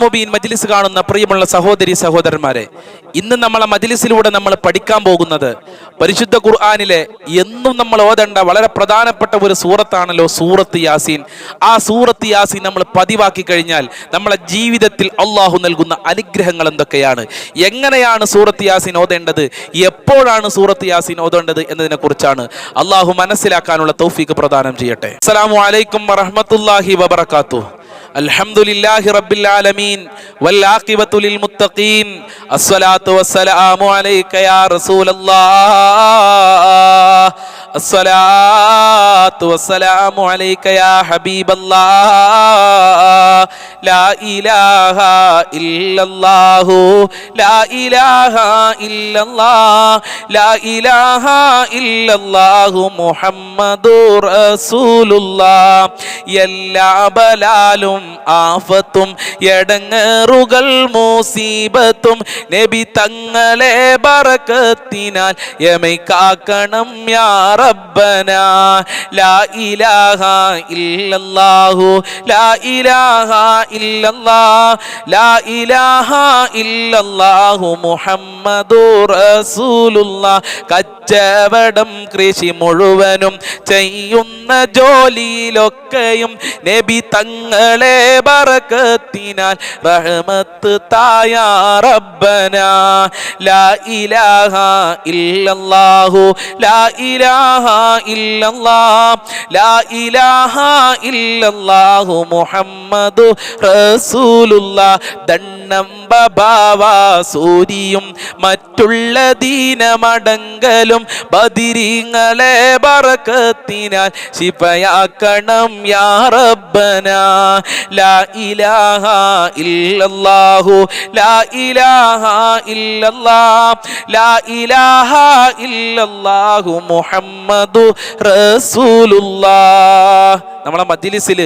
മുബീൻ മജ്ലിസ് കാണുന്ന പ്രിയമുള്ള സഹോദരി സഹോദരന്മാരെ ഇന്ന് നമ്മളെ മജ്ലിസിലൂടെ നമ്മൾ പഠിക്കാൻ പോകുന്നത് പരിശുദ്ധ ഖുർആാനിലെ എന്നും നമ്മൾ ഓതേണ്ട വളരെ പ്രധാനപ്പെട്ട ഒരു സൂറത്താണല്ലോ സൂറത്ത് യാസീൻ. ആ സൂറത്ത് യാസീൻ നമ്മൾ പതിവാക്കി കഴിഞ്ഞാൽ നമ്മളെ ജീവിതത്തിൽ അള്ളാഹു നൽകുന്ന അനുഗ്രഹങ്ങൾ എന്തൊക്കെയാണ്? എങ്ങനെയാണ് സൂറത്ത് യാസീൻ ഓതേണ്ടത്? എപ്പോഴാണ് സൂറത്ത് യാസീൻ ഓതേണ്ടത് എന്നതിനെ കുറിച്ചാണ് അള്ളാഹു മനസ്സിലാക്കാനുള്ള തൗഫീക്ക് പ്രദാനം ചെയ്യട്ടെ. അസ്സലാമു അലൈക്കും വറഹ്മത്തുള്ളാഹി വബറകാതുഹു الحمد لله رب العالمين والعاقبة للمتقين الصلاة والسلام عليك يا رسول الله الصلاة والسلام عليك يا حبيب الله ലാ ഇലാഹ ലാ ഇലാഹ ലാ ഇലാഹ എല്ലാ ബലാലും ആഫത്തും എടങ്ങറുകൾ നബി തങ്ങളെ ബറക്കത്തിനാൽ യമൈ കാക്കണം യാ ലാ ഇലാഹ ഇല്ലല്ലാഹു ലാ ഇലാഹ ഇല്ലല്ലാഹ് ലാ ഇലാഹ ഇല്ലല്ലാഹു മുഹമ്മദുർ റസൂലുള്ളാഹ് കച്ചവടം കൃഷി മുഴുവനും ചെയ്യുന്ന ജോലിയിലൊക്കെയും നബി തങ്ങളെ ബറക്കത്തിനാൽ റഹ്മത്ത് തായ റബ്ബന. ലാ ഇലാഹ ഇല്ലല്ലാഹു ലാ ഇലാഹ ഇല്ലല്ലാഹ് ലാ ഇലാഹ ഇല്ലല്ലാഹു മുഹമ്മദു റസൂലുള്ളാഹ് ദണ്ണം ബബാവാ സൂരിയും മറ്റുള്ള ദീനമടങ്കലും ബദിരിങ്ങളെ ബറക്കത്തിനാൽ ശിഫയാക്കണം യാ റബ്ബന. ലാ ഇലാഹ ഇല്ലല്ലാഹു ലാ ഇലാഹ ഇല്ലല്ലാഹ് ലാ ഇലാഹ ഇല്ലല്ലാഹു മുഹമ്മദു റസൂലുള്ള. നമ്മളെ മജ്ലിസിൽ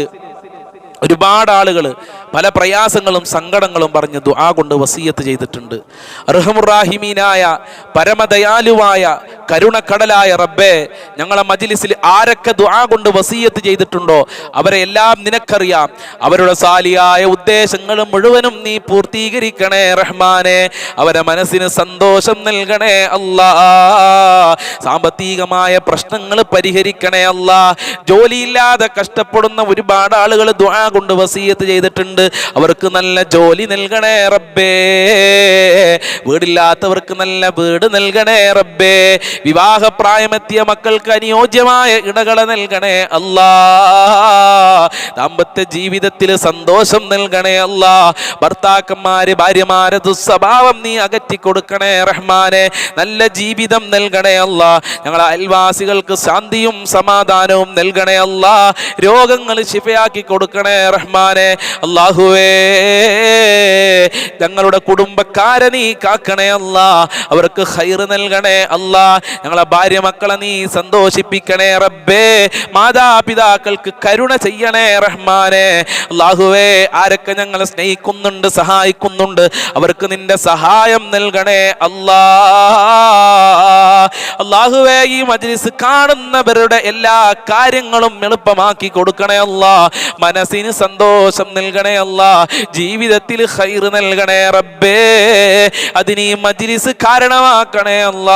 ഒരുപാട് ആളുകൾ പല പ്രയാസങ്ങളും സങ്കടങ്ങളും പറഞ്ഞ് ദുആ കൊണ്ട് വസീയത്ത് ചെയ്തിട്ടുണ്ട്. റഹമുറാഹിമീനായ പരമദയാലുവായ കരുണക്കടലായ റബ്ബേ ഞങ്ങളെ മജിലിസിൽ ആരൊക്കെ ദുആ കൊണ്ട് വസീയത്ത് ചെയ്തിട്ടുണ്ടോ അവരെ എല്ലാം നിനക്കറിയാം. അവരുടെ സാലിയായ ഉദ്ദേശങ്ങൾ മുഴുവനും നീ പൂർത്തീകരിക്കണേ റഹ്മാനെ. അവരെ മനസ്സിന് സന്തോഷം നൽകണേ അല്ലാ. സാമ്പത്തികമായ പ്രശ്നങ്ങൾ പരിഹരിക്കണേ അല്ലാ. ജോലിയില്ലാതെ കഷ്ടപ്പെടുന്ന ഒരുപാട് ആളുകൾ ദുആ കൊണ്ട് വസീയത്ത് ചെയ്തിട്ടുണ്ട്. അവർക്ക് നല്ല ജോലി നൽകണേ റബ്ബേ. വീടില്ലാത്തവർക്ക് നല്ല വീട് നൽകണേ റബ്ബേ. വിവാഹ പ്രായമെത്തിയ മക്കൾക്ക് അനുയോജ്യമായ ഇടകളെ നൽകണേ അല്ലാ. ദാമ്പത്യ ജീവിതത്തിൽ സന്തോഷം നൽകണേ അല്ലാ. ഭർത്താക്കന്മാര് ഭാര്യമാരെ ദുസ്വഭാവം നീ അകറ്റി കൊടുക്കണേ റഹ്മാനെ. നല്ല ജീവിതം നൽകണേ അല്ല. ഞങ്ങൾ അയൽവാസികൾക്ക് ശാന്തിയും സമാധാനവും നൽകണേ അല്ല. രോഗങ്ങൾ ശിഫയാക്കി കൊടുക്കണേ റഹ്മാനെ. അള്ളാഹുവേ ഞങ്ങളുടെ കുടുംബക്കാരെ നീ കാക്കണേ അല്ല. അവർക്ക് ഹൈറ് നൽകണേ അല്ല. ഞങ്ങളെ ഭാര്യ മക്കളെ നീ സന്തോഷിപ്പിക്കണേ റബ്ബേ. മാതാപിതാക്കൾക്ക് കരുണ ചെയ്യണേ റഹ്മാനെ. അള്ളാഹുവേ ആരൊക്കെ ഞങ്ങളെ സ്നേഹിക്കുന്നുണ്ട് സഹായിക്കുന്നുണ്ട് അവർക്ക് നിന്റെ സഹായം നൽകണേ അല്ലാ. അള്ളാഹുവേ ഈ മജ്ലിസ് കാണുന്നവരുടെ എല്ലാ കാര്യങ്ങളും എളുപ്പമാക്കി കൊടുക്കണേ അല്ല. മനസ്സിന് സന്തോഷം നൽകണേ അല്ല. ജീവിതത്തിൽ ഹൈർ നൽകണേ റബ്ബേ. അതിന് ഈ മജിലിസ് കാരണമാക്കണേ അല്ല.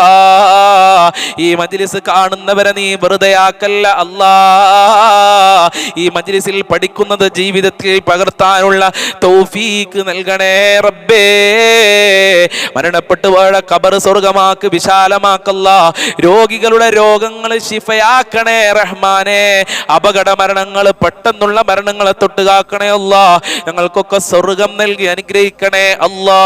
ഈ മജിലിസ് കാണുന്നവരെ നീ വെറുതെ ആക്കല്ല അല്ലാ. ഈ മജിലിസിൽ പഠിക്കുന്നത് ജീവിതത്തിൽ പകർത്താനുള്ള തൗഫീക്ക് നൽകണേ റബ്ബേ. മരണപ്പെട്ടു പോയ കബർ സ്വർഗമാക്ക് വിശാലമാക്കല്ല. രോഗികളുടെ രോഗങ്ങൾ ശിഫയാക്കണേ റഹ്മാനെ. അപകട മരണങ്ങൾ പെട്ടെന്നുള്ള മരണങ്ങളെ തൊട്ടുകാക്കണേ അല്ല. ഞങ്ങൾക്കൊക്കെ സ്വർഗം നൽകി അനുഗ്രഹിക്കണേ അല്ലാ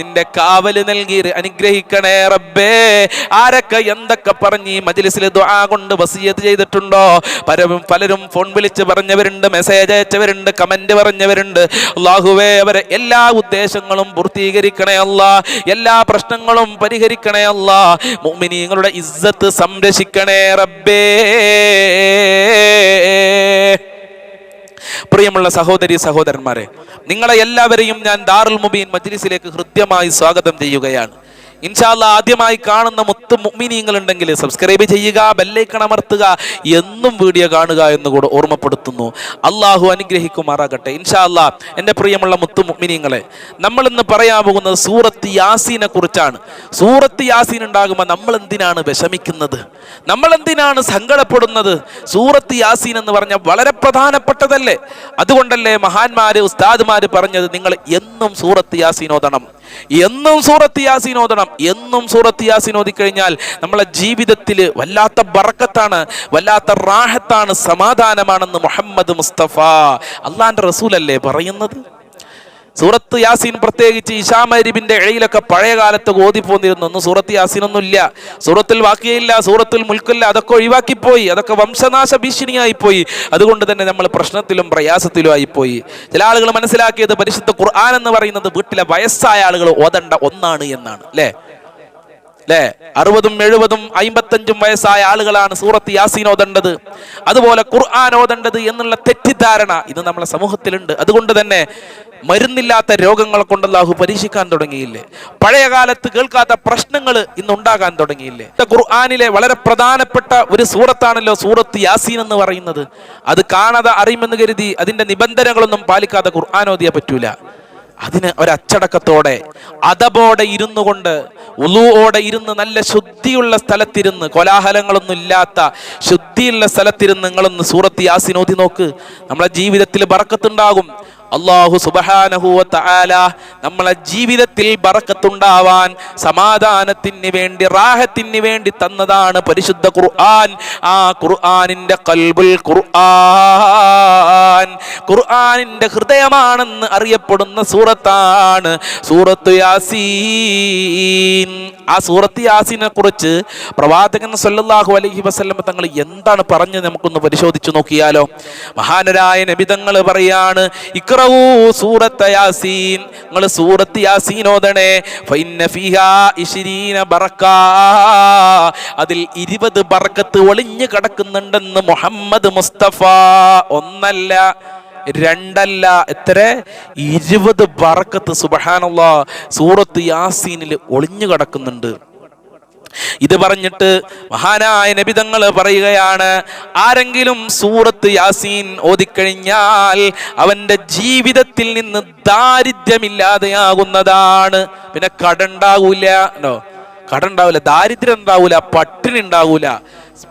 നിന്റെ കാവൽ നൽകി അനുഗ്രഹിക്കണേ റബ്ബേ. ആരൊക്കെ എന്തൊക്കെ പറഞ്ഞ് ഈ മജ്ലിസിൽ ദുആ കൊണ്ട് വസിയത്ത് ചെയ്തിട്ടുണ്ടോ? പലരും പലരും ഫോൺ വിളിച്ച് പറഞ്ഞവരുണ്ട് മെസ്സേജ് അയച്ചവരുണ്ട് കമന്റ് പറഞ്ഞവരുണ്ട്. അള്ളാഹുവേ അവരെ എല്ലാ ഉദ്ദേശങ്ങളും പൂർത്തീകരിക്കണേ അല്ല. എല്ലാ പ്രശ്നങ്ങളും പരിഹരിക്കണേ അല്ല. മുഅ്മിനീങ്ങളുടെ ഇസ്സത്ത് സംരക്ഷിക്കണേ റബ്ബേ. പ്രിയമുള്ള സഹോദരി സഹോദരന്മാരെ നിങ്ങളെ എല്ലാവരെയും ഞാൻ ദാറുൽ മുബീൻ മജ്ലിസിലേക്ക് ഹൃദ്യമായി സ്വാഗതം ചെയ്യുകയാണ്. ഇൻഷാല്ല ആദ്യമായി കാണുന്ന മൊത്തം മുഅ്മിനീങ്ങൾ ഉണ്ടെങ്കിൽ സബ്സ്ക്രൈബ് ചെയ്യുക ബെല്ലൈക്കൺ അമർത്തുക എന്നും വീഡിയോ കാണുക എന്ന് കൂടെ ഓർമ്മപ്പെടുത്തുന്നു. അള്ളാഹു അനുഗ്രഹിക്കുമാറാകട്ടെ. ഇൻഷാല്ല എന്റെ പ്രിയമുള്ള മുത്തു മുഅ്മിനീങ്ങളെ നമ്മൾ ഇന്ന് പറയാൻ പോകുന്നത് സൂറത്ത് യാസീനെ കുറിച്ചാണ്. സൂറത്ത് യാസീൻ ഉണ്ടാകുമ്പോൾ നമ്മൾ എന്തിനാണ് വിഷമിക്കുന്നത്? നമ്മൾ എന്തിനാണ് സങ്കടപ്പെടുന്നത്? സൂറത്ത് യാസീൻ എന്ന് പറഞ്ഞാൽ വളരെ പ്രധാനപ്പെട്ടതല്ലേ? അതുകൊണ്ടല്ലേ മഹാന്മാര് ഉസ്താദ്മാര് പറഞ്ഞത് നിങ്ങൾ എന്നും സൂറത്ത് യാസീൻ ഓതണം എന്നും സൂറത്ത് യാസീൻ ഓതണം. എന്നും സൂറത്ത് യാസീൻ ഓതിക്കഴിഞ്ഞാൽ നമ്മളെ ജീവിതത്തിൽ വല്ലാത്ത ബറക്കത്താണ് വല്ലാത്ത റാഹത്താണ് സമാധാനമാണെന്ന് മുഹമ്മദ് മുസ്തഫ അള്ളാന്റെ റസൂലല്ലേ പറയുന്നത്? സൂറത്ത് യാസീൻ പ്രത്യേകിച്ച് ഇഷാമരിബിന്റെ ഇഴയിലൊക്കെ പഴയ കാലത്ത് ഓതിപ്പോന്നിരുന്നു. ഒന്നും സൂറത്ത് യാസീൻ ഒന്നുമില്ല സൂറത്തിൽ വാക്കിയില്ല സൂറത്തിൽ മുൽക്കില്ല അതൊക്കെ ഒഴിവാക്കിപ്പോയി. അതൊക്കെ വംശനാശ ഭീഷണിയായി പോയി അതുകൊണ്ട് തന്നെ നമ്മൾ പ്രശ്നത്തിലും പ്രയാസത്തിലും ആയിപ്പോയി. ചില ആളുകൾ മനസ്സിലാക്കിയത് പരിശുദ്ധ ഖുർആൻ എന്ന് പറയുന്നത് വീട്ടിലെ വയസ്സായ ആളുകൾ ഓതണ്ട ഒന്നാണ് എന്നാണ്. അല്ലേ? അല്ലേ? അറുപതും എഴുപതും അയിമ്പത്തഞ്ചും വയസ്സായ ആളുകളാണ് സൂറത്ത് യാസീൻ ഓതേണ്ടത്. അതുപോലെ ഖുർആൻ ഓതേണ്ടത് എന്നുള്ള തെറ്റിദ്ധാരണ ഇത് നമ്മളെ സമൂഹത്തിലുണ്ട്. അതുകൊണ്ട് തന്നെ മരുന്നില്ലാത്ത രോഗങ്ങളെ കൊണ്ട് അള്ളാഹു പരീക്ഷിക്കാൻ തുടങ്ങിയില്ലേ? പഴയ കാലത്ത് കേൾക്കാത്ത പ്രശ്നങ്ങൾ ഇന്ന് ഉണ്ടാകാൻ തുടങ്ങിയില്ലേ ഖുർആാനിലെ വളരെ പ്രധാനപ്പെട്ട ഒരു സൂറത്താണല്ലോ സൂറത്ത് യാസീൻ എന്ന് പറയുന്നത്. അത് കാണാതെ അറിയുമെന്ന് കരുതി അതിന്റെ നിബന്ധനകളൊന്നും പാലിക്കാതെ ഖുർആൻ ഓതിയാ പറ്റൂല. അതിന് ഒരച്ചടക്കത്തോടെ അതബോടെ ഇരുന്നു കൊണ്ട് ഉളുവോടെ ഇരുന്ന് നല്ല ശുദ്ധിയുള്ള സ്ഥലത്തിരുന്ന് കോലാഹലങ്ങളൊന്നും ഇല്ലാത്ത ശുദ്ധിയുള്ള സ്ഥലത്തിരുന്ന് നിങ്ങളൊന്ന് സൂറത്ത് യാസിനോതി നോക്ക്. നമ്മളെ ജീവിതത്തിൽ ബറക്കത്തുണ്ടാകും. അള്ളാഹു സുബഹാനഹുവ നമ്മളെ ജീവിതത്തിൽ ബറക്കത്തുണ്ടാവാൻ സമാധാനത്തിന് വേണ്ടി റാഹത്തിന് വേണ്ടി തന്നതാണ് പരിശുദ്ധ ഖുർആൻ. ആ ഖുർആനിന്റെ കൽബുൽ ഖുർആൻ. ഖുർആനിന്റെ ഹൃദയമാണെന്ന് അറിയപ്പെടുന്ന സൂറത്താണ് സൂറത്ത് യാസീൻ. ആ സൂറത്ത് യാസീനെ കുറിച്ച് പ്രവാചകൻ സല്ലാഹു അലഹി വസല്ലം തങ്ങൾ എന്താണ് പറഞ്ഞത് നമുക്കൊന്ന് പരിശോധിച്ചു നോക്കിയാലോ? മഹാനരായ നബിതങ്ങൾ പറയാണ് ഇക്റവൂ സൂറത്ത് യാസീൻ. നിങ്ങൾ സൂറത്ത് യാസീൻ ഓതണേ. അതിൽ ഇരുപത് ബർക്കത്ത് ഒളിഞ്ഞു കിടക്കുന്നുണ്ടെന്ന് മുഹമ്മദ് മുസ്തഫ. ഒന്നല്ല രണ്ടല്ല എത്ര? ഇരുപത് ബറക്കത്ത് സുബഹാനുള്ള സൂറത്ത് യാസീനിൽ ഒളിഞ്ഞു കിടക്കുന്നുണ്ട്. ഇത് പറഞ്ഞിട്ട് മഹാനായ നബിതങ്ങൾ പറയുകയാണ് ആരെങ്കിലും സൂറത്ത് യാസീൻ ഓതിക്കഴിഞ്ഞാൽ അവന്റെ ജീവിതത്തിൽ നിന്ന് ദാരിദ്ര്യമില്ലാതെയാകുന്നതാണ്. പിന്നെ കടണ്ടാവൂല. ണ്ടോ? കടണ്ടാവൂല ദാരിദ്ര്യം ഉണ്ടാവൂല പട്ടിണി ഉണ്ടാവൂല.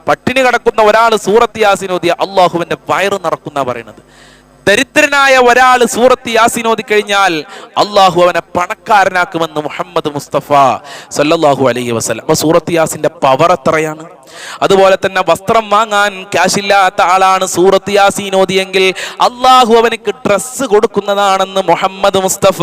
പട്ടിണി കടക്കുന്ന ഒരാൾ സൂറത്ത് യാസീൻ ഓതിയ അള്ളാഹുവിന്റെ വയറ് നിറക്കുന്ന പറയുന്നത്. ദരിദ്രനായ ഒരാൾ സൂറത്ത് യാസീൻ ഓതി കഴിഞ്ഞാൽ അള്ളാഹു അവനെ പണക്കാരനാക്കുമെന്ന് മുഹമ്മദ് മുസ്തഫ സല്ലാഹു അലൈഹി വസല്ലം. അപ്പൊ സൂറത്ത് യാസിന്റെ പവർ എത്രയാണ്? അതുപോലെ തന്നെ വസ്ത്രം വാങ്ങാൻ ക്യാഷില്ലാത്ത ആളാണ് സൂറത്ത് യാസീൻ ഓതിയെങ്കിൽ അള്ളാഹു അവനക്ക് ഡ്രസ്സ് കൊടുക്കുന്നതാണെന്ന് മുഹമ്മദ് മുസ്തഫ.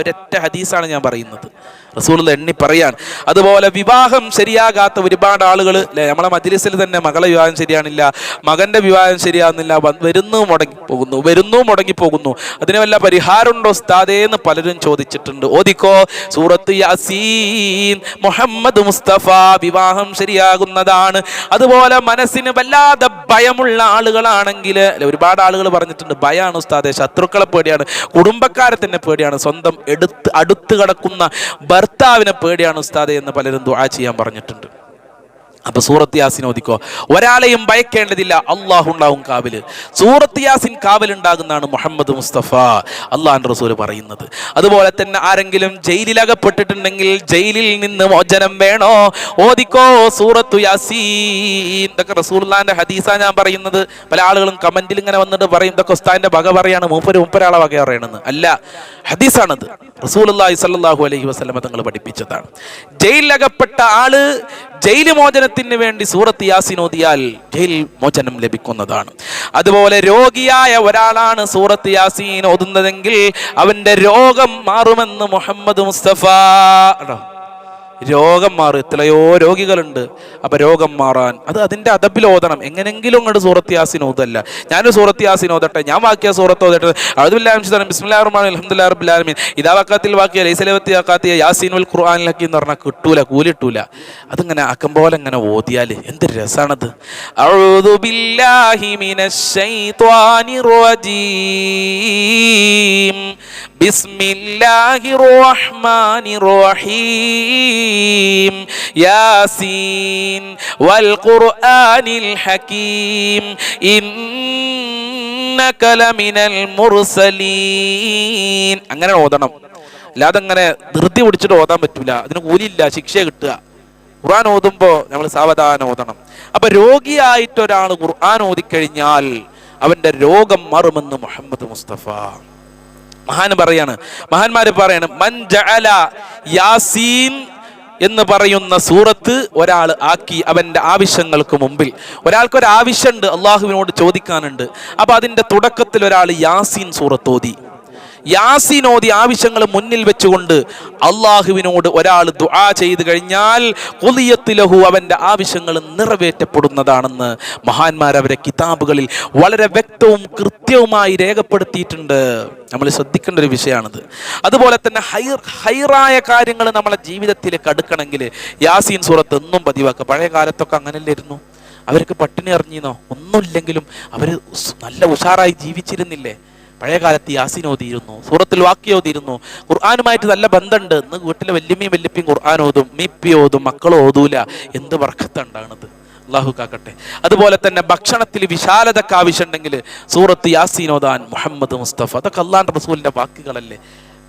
ഒരൊറ്റ ഹദീസാണ് ഞാൻ പറയുന്നത്. റസൂൽ എണ്ണി പറയാൻ അതുപോലെ വിവാഹം ശരിയാകാത്ത ഒരുപാട് ആളുകൾ അല്ലെ നമ്മളെ മജ്ലിസിൽ തന്നെ മകളെ വിവാഹം ശരിയാണില്ല മകന്റെ വിവാഹം ശരിയാകുന്നില്ല വരുന്നു മുടങ്ങി പോകുന്നു വരുന്നു മുടങ്ങി പോകുന്നു അതിന് വല്ല പരിഹാരമുണ്ടോ സ്ഥാതേന്ന് പലരും ചോദിച്ചിട്ടുണ്ട്. ഓദിക്കോ സൂറത്ത് യാസീൻ മുഹമ്മദ് മുസ്തഫ വിവാഹം ശരിയാകുന്നതാണ്. അതുപോലെ മനസ്സിന് വല്ലാതെ ഭയമുള്ള ആളുകളാണെങ്കിൽ ഒരുപാട് ആളുകൾ പറഞ്ഞിട്ടുണ്ട് ഭയമാണ് ഉസ്താദെ ശത്രുക്കളെ പേടിയാണ് കുടുംബക്കാരെ തന്നെ പേടിയാണ് സ്വന്തം എടുത്ത് അടുത്ത് കിടക്കുന്ന ഭർത്താവിനെ പേടിയാണ് ഉസ്താദെ എന്ന് പലരും ദുആ ചെയ്യാൻ പറഞ്ഞിട്ടുണ്ട്. അപ്പൊ സൂറത്ത് യാസിൻ ഓദിക്കോ ഒരാളെയും ഭയക്കേണ്ടതില്ല അള്ളാഹു ഉണ്ടാവും കാവിൽ. സൂറത്ത് യാസിൻ കാവലുണ്ടാകുന്നതാണ് മുഹമ്മദ് മുസ്തഫ അള്ളാഹ് റസൂൽ പറയുന്നത്. അതുപോലെ തന്നെ ആരെങ്കിലും ജയിലിൽ അകപ്പെട്ടിട്ടുണ്ടെങ്കിൽ ജയിലിൽ നിന്ന് മോചനം വേണോ? ഓദിക്കോ സൂറത്തു യാസീൻ. ഇതൊക്കെ റസൂൽന്റെ ഹദീസാ ഞാൻ പറയുന്നത്. പല ആളുകളും കമന്റിൽ ഇങ്ങനെ വന്നിട്ട് പറയും ഇതൊക്കെ ഉസ്താദിന്റെ വക പറയാണ് മൂപ്പര് മൂപ്പരാളെ വക പറയണെന്ന്. അല്ല ഹദീസാണത്. റസൂൽ അള്ളാഹി സല്ലാഹു അലൈഹി വസ്ലമ തങ്ങൾ പഠിപ്പിച്ചതാണ്. ജയിലിലകപ്പെട്ട ആൾ ജയിൽ മോചനത്തിന് വേണ്ടി സൂറത്ത് യാസിൻ ഓതിയാൽ ജയിൽ മോചനം ലഭിക്കുന്നതാണ്. അതുപോലെ രോഗിയായ ഒരാളാണ് സൂറത്ത് യാസീൻ ഓതുന്നതെങ്കിൽ അവന്റെ രോഗം മാറുമെന്ന് മുഹമ്മദ് മുസ്തഫ. രോഗം മാറി എത്രയോ രോഗികളുണ്ട്. അപ്പൊ രോഗം മാറാൻ അത് അതിന്റെ അതപ്പിൽ ഓതണം എങ്ങനെങ്കിലും അങ്ങോട്ട് സൂറത്ത് യാസിൻ ഓതല്ല. ഞാനൊരു സൂറത്ത് യാസിൻ ഓതട്ടെ ഞാൻ വാക്കിയ സൂറത്ത് ഓതട്ടെ. അഴുദുല്ലാഹിം ബിസ്മില്ലാഹിർ റഹ്മാൻ അലഹമുല്ലാ റബ്ബുലാലമീൻ ഇതാ വഖത്തിൽ വാക്കിയ ലൈസലവത്തി ആക്കാത്തിയ യാസീൻ വൽ ഖുർആാനിലൊക്കെ എന്ന് പറഞ്ഞാൽ കിട്ടൂല കൂലിട്ടൂല. അതിങ്ങനെ അക്കം പോലെ ഇങ്ങനെ ഓതിയാൽ എന്ത് അഊദു ബില്ലാഹി മിനശ് റജീം. ബിസ്മില്ലാഹിർ റഹ്മാനിർ റഹീം الرجيم ياسين والقرآن الحكيم إنك لمن المرسلين അങ്ങനെ ഓതണം അല്ലാതെ അങ്ങനെ ധൃതി പിടിച്ചിട്ട് ഓതാൻ പറ്റൂല അതിന് കൂലിയില്ല ശിക്ഷ കിട്ടുക ഖുർആൻ ഓതുമ്പോൾ നമ്മൾ സാവധാനം ഓതണം അപ്പൊ രോഗിയായിട്ട് ഒരാൾ ഖുർആൻ ഓതിക്കഴിഞ്ഞാൽ അവന്റെ രോഗം മാറുമെന്ന് മുഹമ്മദ് മുസ്തഫ മഹാൻ പറയാണ്. മഹാന്മാര് പറയാണ് മൻ ജഅല യാസീൻ എന്ന് പറയുന്ന സൂറത്ത് ഒരാൾ ആക്കി അവന്റെ ആവശ്യങ്ങൾക്ക് മുമ്പിൽ. ഒരാൾക്ക് ഒരു ആവശ്യമുണ്ട് അള്ളാഹുവിനോട് ചോദിക്കാനുണ്ട്. അപ്പം അതിന്റെ തുടക്കത്തിൽ ഒരാൾ യാസീൻ സൂറത്ത് ഓതി. ഓതി ആവശ്യങ്ങൾ മുന്നിൽ വെച്ചുകൊണ്ട് അള്ളാഹുവിനോട് ഒരാൾ ദുആ ചെയ്ത് കഴിഞ്ഞാൽ കൊലിയത്തിലഹു അവന്റെ ആവശ്യങ്ങൾ നിറവേറ്റപ്പെടുന്നതാണെന്ന് മഹാന്മാർ അവരെ കിതാബുകളിൽ വളരെ വ്യക്തവും കൃത്യവുമായി രേഖപ്പെടുത്തിയിട്ടുണ്ട്. നമ്മൾ ശ്രദ്ധിക്കേണ്ട ഒരു വിഷയമാണിത്. അതുപോലെ തന്നെ ഹൈർ ഹൈറായ കാര്യങ്ങൾ നമ്മളെ ജീവിതത്തിലേക്ക് അടുക്കണമെങ്കിൽ യാസീൻ സൂറത്ത് എന്നും പതിവാക്കുക. പഴയ കാലത്തൊക്കെ അങ്ങനെയല്ലായിരുന്നു അവർക്ക് പട്ടിണി അറിഞ്ഞിരുന്നോ? ഒന്നുമില്ലെങ്കിലും അവർ നല്ല ഉഷാറായി ജീവിച്ചിരുന്നില്ലേ? പഴയ യാസിനോ തീരുന്നു സൂറത്തിൽ വാക്യ ഓതിയിരുന്നു ഖുർആാനുമായിട്ട് നല്ല ബന്ധമുണ്ട്. ഇന്ന് വീട്ടിലെ വല്യമ്മയും വല്യപ്പയും ഖുർആൻ ഓതും മീപ്പി ഓതും മക്കളോ ഓതൂല. എന്ത് വർക്കത്തുണ്ടാണത് അള്ളാഹു കാക്കട്ടെ. അതുപോലെ തന്നെ ഭക്ഷണത്തിൽ വിശാലതക്ക് ആവശ്യമുണ്ടെങ്കിൽ സൂറത്ത് യാസീൻ മുഹമ്മദ് മുസ്തഫ. അതൊക്കെ അള്ളാൻ റസൂലിന്റെ വാക്കുകളല്ലേ.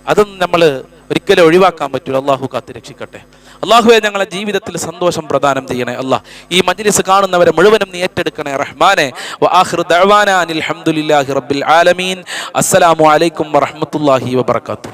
അതൊന്നും നമ്മൾ ഒരിക്കലും ഒഴിവാക്കാൻ പറ്റൂ അള്ളാഹു കാത്ത് രക്ഷിക്കട്ടെ. അള്ളാഹുവെ ഞങ്ങളെ ജീവിതത്തിൽ സന്തോഷം പ്രദാനം ചെയ്യണേ. അല്ലാ ഈ മജ്ലിസ് കാണുന്നവരെ മുഴുവനും നീ ഏറ്റെടുക്കണേ റഹ്മാനെ. ഹംദുലില്ലാഹി റബ്ബിൽ ആലമീൻ. അസ്സലാമു അലൈക്കും വറഹ്മത്തുള്ളാഹി വബറകാതുഹു.